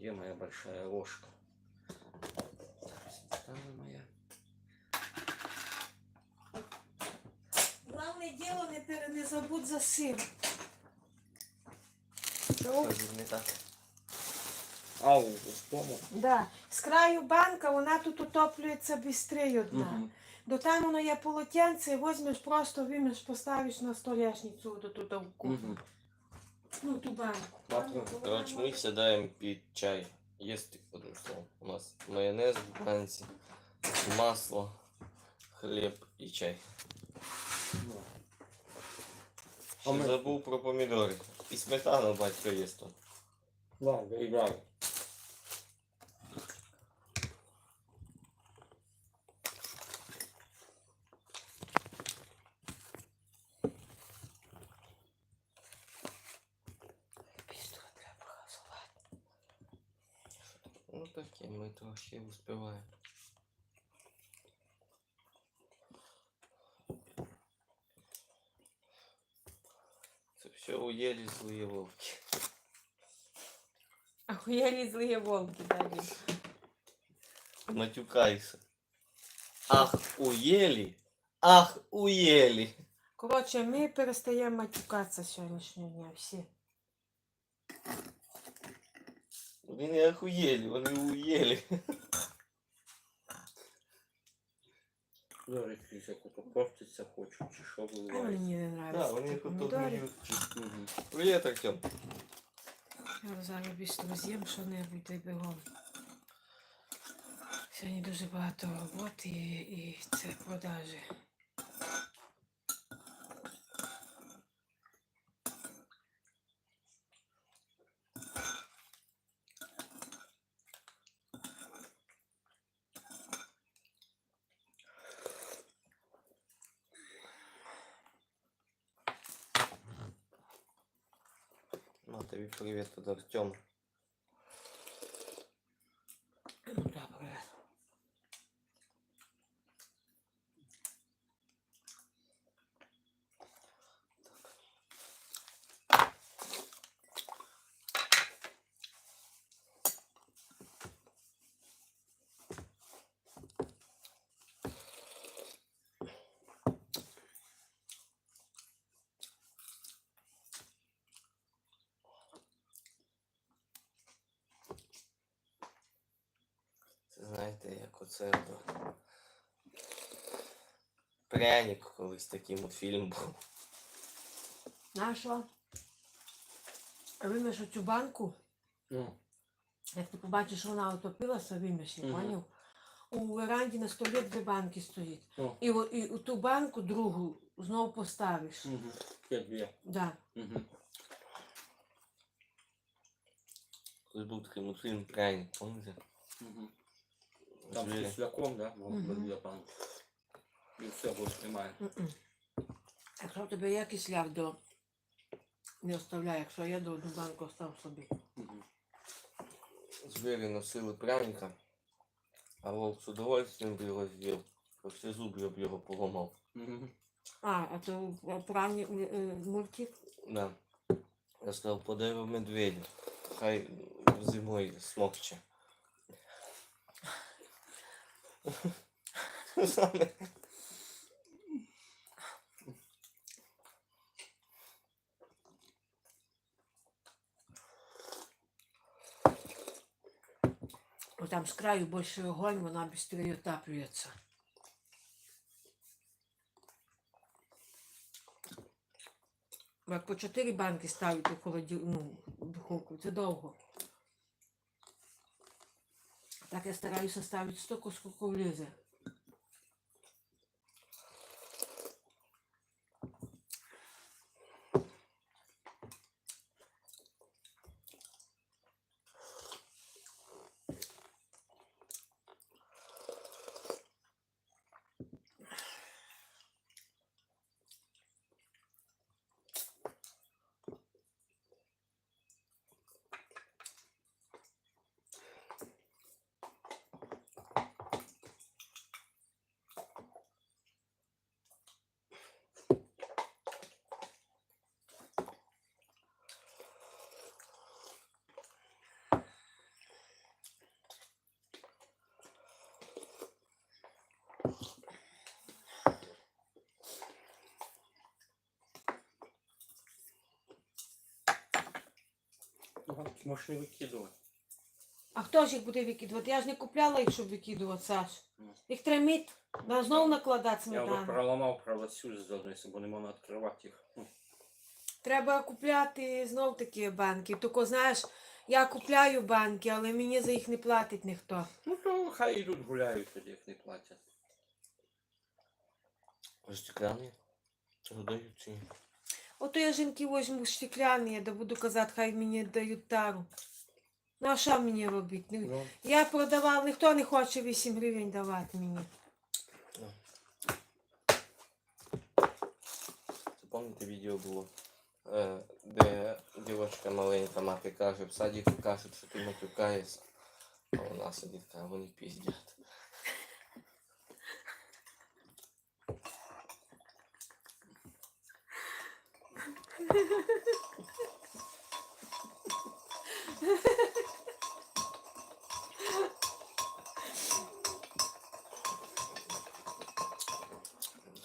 Где моя большая ложка? Сметана моя. Главне діло не, пере- не забудь за сир. Не так? Ау. Да. З краю банка вона тут утоплюється швидше одна. Мгм. До там воно є полотенце, візьмеш просто вимеш, поставиш на столешницю до туди в кухню. Мгм. Ну, ту банку. Ладно, Короче, мы сідаємо пить чай. Есть одним словом. У нас майонез в банці, масло, хліб і чай. Ще ми- забув про помідори. І сметану батько їсть тут. Ладно, і Бістро треба газувати. Ну таке, ми трохи успіваємо. Це все уїли злі вовки. Охуєлі злі волки, далі. Матюкайся. Ах, уєлі! Ах, уєлі! Коротше, ми перестаємо матюкатися сьогоднішнього дня всі. Вони не охуєлі, вони уєлі. Если попортиться хочу, чи що А виливається. мені не Да, вони ці тут помідори. однують. Привіт, Артем. Я зараз бістро з'їм що-небудь та й бігом. Сьогодні дуже багато роботи і, і це продажі. На тобі привіт від Артема. Ну, добре. Це оце до... Пряник колись такий мультфільм був. На що? Вимеш оцю банку, Ну, як ти побачиш, що вона отопилася, вимеш, Мгм. поняв? У веранді на столі дві банки стоїть. ну, І, о- і у ту банку другу знову поставиш. угу. Те две. Да. Угу. Колись був такий мультфільм Пряник, пам'ятаєте? Угу. Там Звірі. кисляком, да? Вот, Мгм. две. И все, больше немає. Якщо в тебе є кисляк, то не оставляй. Якщо є, то одну банку остав собі. Угу. Звери носили пряника, а вовк з удовольствием б його з'їв. Всі зуби об його поламав. Угу. А, а то правні мультик. Да. Я сказав, подарив медведю. Хай зимою смокче. Там з краю більше огонь, вона отаплюється. Бо Як по чотири банки ставити в холоді... ну, духовку, це довго. Так я стараюся ставити стільки, скільки влізе. Банки можеш не викидувати. А хто ж їх буде викидувати? Я ж не купляла їх, щоб викидувати, Саш. Ну. Їх треба мити, да, знову накладати Я вже сметану. проламав правосюз з бо не можна відкривати їх. Ну, Треба купляти знов такі банки. Тільки знаєш, я купляю банки, але мені за їх не платить ніхто. Ну то хай йдуть гуляють, тоді як не платять. Стеклянні? Продають чи ні? Ото я жінки возьму стекляні, да буду казати, хай мені дають тару. Ну а що мені робити? Ну, Ну, Я продавав, ніхто не хоче 8 гривень давати мені. Запам'ятаєте, відео було, е, де дівчинка маленька мати каже, в садіку кажуть, що ти матюкаєшся, а вона сидить, каже, вони піздять.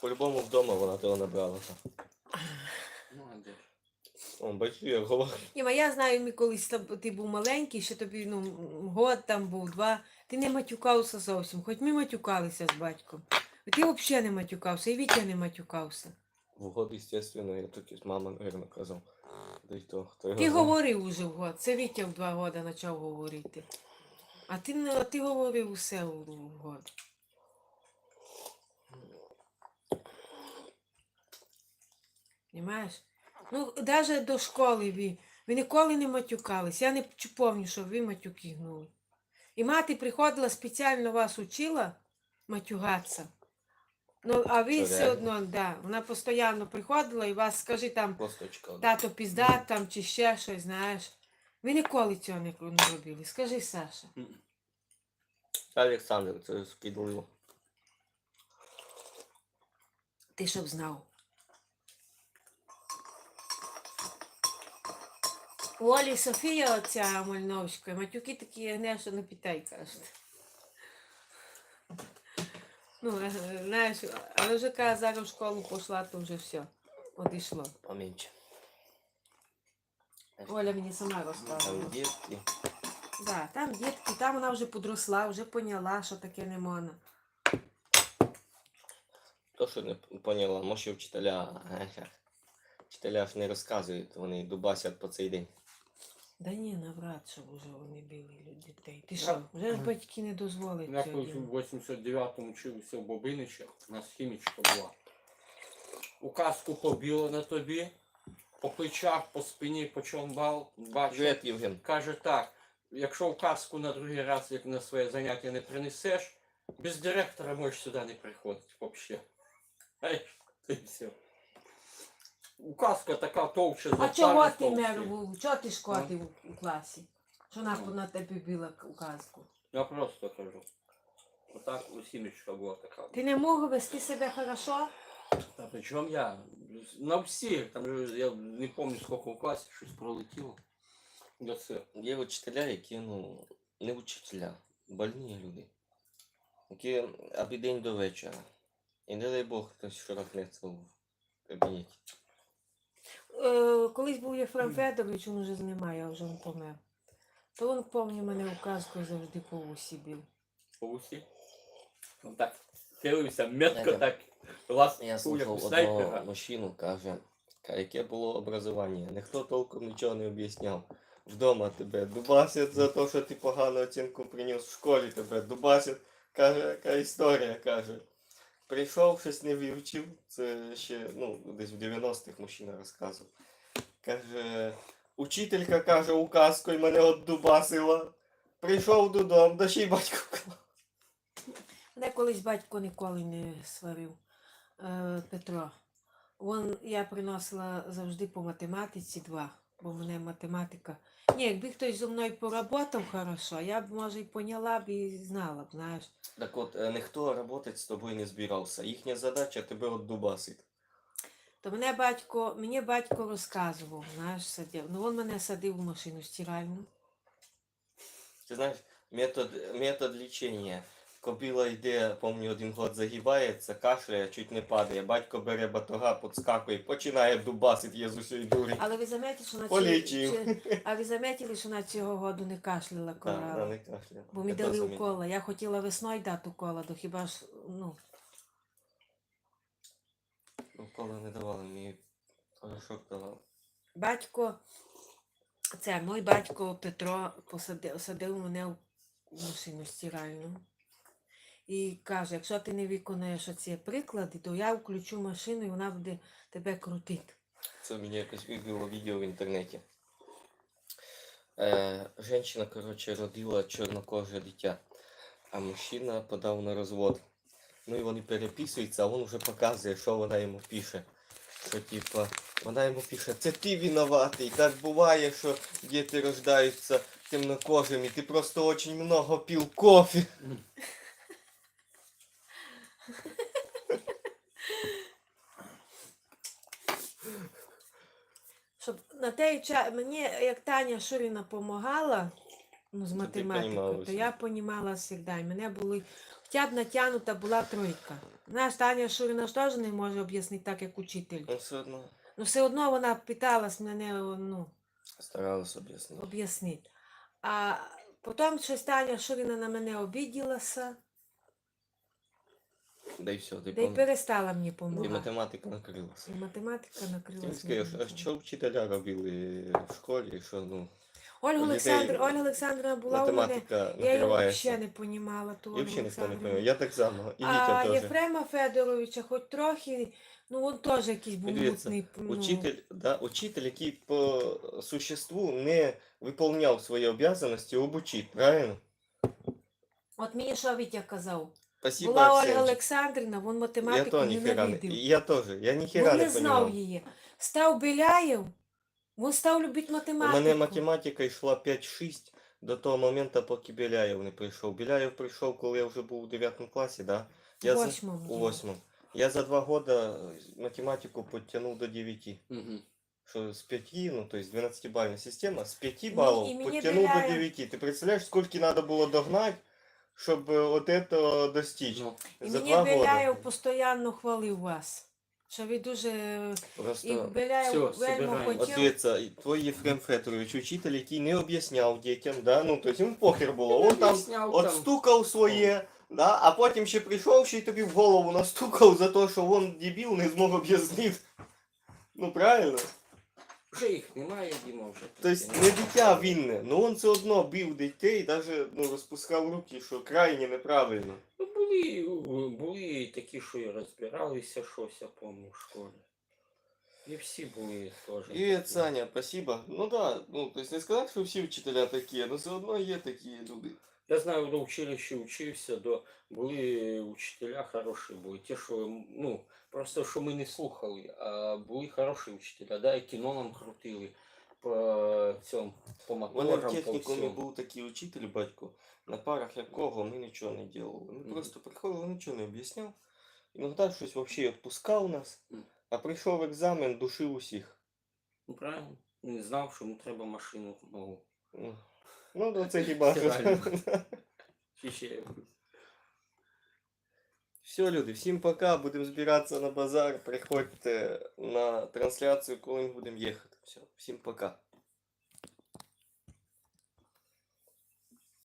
По-любому вдома вона того набрала. ну? О, бачиш, як говорю. Німа, я знаю, ми колись там- ти був маленький, ще тобі ну, год там був, два. Ти не матюкався зовсім, хоч ми матюкалися з батьком. Ти взагалі не матюкався, і Вітя не матюкався. В год, естественно, я тільки з мамою, наверное, казав. Да й то, хто його Ти знає. говорив уже в год. Це Вітя в два роки почав говорити. А ти, не- а ти говорив усе в в год. Понимаєш? Ну, навіть до школи ви, ви ніколи не матюкались. Я не пам'ятаю, що ви матюки гнули. І мати приходила спеціально вас учила матюгатися. Ну, а ви все одно, да, вона постійно приходила і вас, скажи там, Косточка. тато пізда там чи ще щось, знаєш. Ви ніколи цього не, не робили. Скажи, Саша. Олександр, це скидливо. Ти щоб знав. У Олі Софія, оця Мальновська, матюки такі гне, що не питай, кажуть. Ну, е, е, знаєш, але вже коли зараз в школу пішла, то вже все. Одійшло. Поменьше. Оля мені сама Там розказувала. дітки. Да, там дітки, там вона вже подросла, вже поняла, що таке не можна. То, що не поняла, може вчителя. еге. Вчителя ж не розказують, вони дубасять по цей день. Да ні, навряд, що вже вони били дітей. Ти що, вже ж батьки не дозволять Я колись у 89-му вчився в Бобиничах, у нас хімічка була. Указку побіла на тобі, по плечах, по спині, по чомбал, бачу. Привіт, Євген. Каже так, якщо указку на другий раз, як на своє заняття не принесеш, без директора можеш сюди не приходити взагалі. Знаєш, і все. Указка така товча за А чого ти мер? Чого ти шкодив у, у класі? Що на, на тебе била указку? Я просто кажу. Отак у сімечка була така. Ти не мог вести себе хорошо? Та причому я на всіх, там же я не пам'ятаю скільки в класі щось пролетіло. До це. Є вчителя, які, ну, не вчителя, больні люди. Які аби день до вечора. І не дай Бог хтось шорохнеться в кабінеті. Е, колись був Єфрем Федорович, він вже немає, вже він помер. То він, пам'ятаю, мене указкою завжди по усі бив. По усі. Ну так. Хилився метко Знаєте, так. Глаз Я слухав одного снайпера. мужчину, каже, «Ка- яке було образування. Ніхто толком нічого не об'ясняв. Вдома тебе дубасять за те, що ти погану оцінку приніс в школі, тебе дубасять. Каже, яка історія, каже. Прийшов, щось не вивчив. Це ще, ну, десь в 90-х мужчина розказував. Каже, учителька каже, указкою мене от дубасила. Прийшов додому, да ще й батько клав. Мене колись батько ніколи не сварив. Е, Петро. Вон я приносила завжди по математиці два, бо в мене математика. Ні, якби хтось зі мною поработав хорошо, я б, може, і поняла б і знала б, знаєш. Так от, е, ніхто працювати з тобою не збирався. Їхня задача тебе от дубасить. То мене батько, мені батько розказував, знаєш, садив. Ну він мене садив в машину стиральну. Ти знаєш, метод, метод лічення. Кобила йде, помню, один год загибається, кашляє, чуть не падає. Батько бере батога, підскакує, починає дубасить є з усієї дурі. Але ви замітили, що на Полічив. ці- а ви замітили, що на цього году не кашляла Так, да, не кашляє. Бо ми Я дали укола. Я хотіла весною дати укола, то хіба ж, ну, Уколи не давали, мені порошок давали. батько, це мій батько Петро посадив, садив мене в машину стиральну. І каже, якщо ти не виконаєш оці приклади, то я включу машину і вона буде тебе крутити. Це мені якось вибило відео в інтернеті. Е, женщина, коротше, родила чорнокоже дитя, а мужчина подав на розвод. Ну і вони переписуються, а він вже показує, що вона йому пише. Що типа, вона йому пише, це ти винуватий. Так буває, що діти рождаються темнокожими, ти просто дуже много пив кофе. Щоб на той час, мені, як Таня Шуріна допомагала ну, з математикою, то я понімала завжди. Мене були, хоча б натягнута була тройка. Знаєш, Таня Шуріна ж теж не може об'яснити так, як учитель. Ну все одно Ну все одно вона питалась мене ну, старалась об'яснити. об'яснити. А потім щось Таня Шуріна на мене обіділася, Да і все, ти да й перестала мені І допомагати. математика накрилася. І математика Ти накрилася. скажеш, а що вчителя робили в школі, що ну, Ольга дітей Олександр, Ольга Олександровна була у мене. математика Я її накривається. взагалі не понімала. ту І Ольгу взагалі ніхто не Олександрівну. пам'ятає. Я так само. І А Вітя теж. Єфрема Федоровича, хоч трохи, ну він теж якийсь був Дивіться, мутний. Ну, Учитель, да, учитель, який по существу не виконував свої обов'язаності, обучить, правильно? От мені що Вітя казав? Спасибо, Була Ольга. Олександрівна, він Я математику то ніхера не. ненавидів. Я теж. Я Він ніхера не не знав понимав. її. Став Біляєв, він став любити У математику. мене математика йшла 5-6 до того моменту, поки Біляєв не прийшов. Біляєв прийшов, коли я вже був у 9 класі, да? Я У за- восьмому. У восьмому. Я за два года математику подтянул до 9. Мгм. Что с 5, ну то есть 12-бальная система, с 5 Мне- баллов и мне подтянул до Беляев- 9. Ты представляешь, сколько надо было догнать, чтобы вот этого достичь? Ну, І за мені два Біляєв года. постійно хвалив вас. Що ви дуже... І Просто... Біляєв Всё, вельми собираємо. От хотів. дивіться, і твій Єфрем Федорович, учитель, який не об'ясняв дітям, да? ну, тобто йому похер було, він там Об'ясняв от там. стукав своє, да? а потім ще прийшов, ще й тобі в голову настукав за те, що він дебіл не змог об'яснити. Ну правильно? Вже їх немає, Діма, вже. Тобто не дитя винне, але він все одно бив дітей, навіть ну, розпускав руки, що крайне неправильно. Ну, були, були і такі, що і розбиралися щось, я пам'ятаю, в школі. І всі були теж. Привет, Саня, спасибо. Ну да, ну, то есть не сказати, що всі вчителя такі, але все одно є такі люди. Я знаю, до училища учився, до були учителя хороші були. Ті, що ну, просто що ми не слухали, а були хороші учителя, да, і кіно нам крутили по цьому, по У мене в моторам, по технікумі був такий учитель, батько, на парах якого ми нічого не робили. Він Мгм. просто приходив, він нічого не об'ясняв. Іноді щось взагалі відпускав нас, а прийшов екзамен, душив усіх. Ну правильно, не знав, що йому треба машину нову. Ну, Ну, то це хіба. що. Реально. Чи ще якусь. Все, люди, всім пока. Будемо збиратися на базар. Приходьте на трансляцію, коли ми будемо їхати. Все, всім пока.